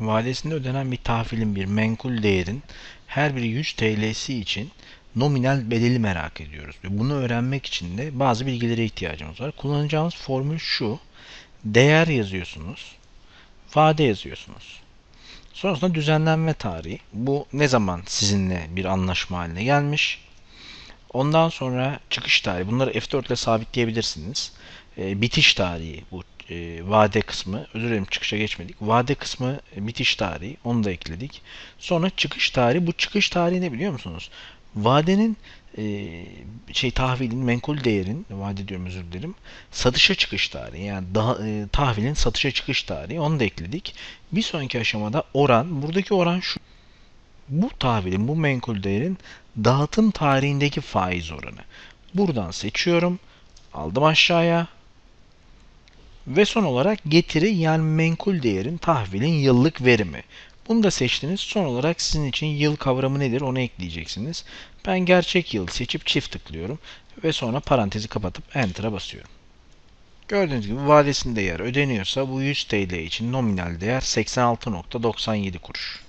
vadesinde ödenen bir tahvilin bir menkul değerin her biri 100 TL'si için nominal bedeli merak ediyoruz. Ve bunu öğrenmek için de bazı bilgilere ihtiyacımız var. Kullanacağımız formül şu. Değer yazıyorsunuz. Vade yazıyorsunuz. Sonrasında düzenlenme tarihi. Bu ne zaman sizinle bir anlaşma haline gelmiş? Ondan sonra çıkış tarihi. Bunları F4 ile sabitleyebilirsiniz. E, bitiş tarihi bu vade kısmı. Özür dilerim çıkışa geçmedik. Vade kısmı e, bitiş tarihi. Onu da ekledik. Sonra çıkış tarihi. Bu çıkış tarihi ne biliyor musunuz? Vadenin e, şey tahvilin menkul değerin vade diyorum özür dilerim satışa çıkış tarihi yani daha, e, tahvilin satışa çıkış tarihi onu da ekledik. Bir sonraki aşamada oran buradaki oran şu bu tahvilin bu menkul değerin dağıtım tarihindeki faiz oranı. Buradan seçiyorum. Aldım aşağıya. Ve son olarak getiri yani menkul değerin tahvilin yıllık verimi. Bunu da seçtiniz. Son olarak sizin için yıl kavramı nedir onu ekleyeceksiniz. Ben gerçek yıl seçip çift tıklıyorum. Ve sonra parantezi kapatıp Enter'a basıyorum. Gördüğünüz gibi vadesinde yer ödeniyorsa bu 100 TL için nominal değer 86.97 kuruş.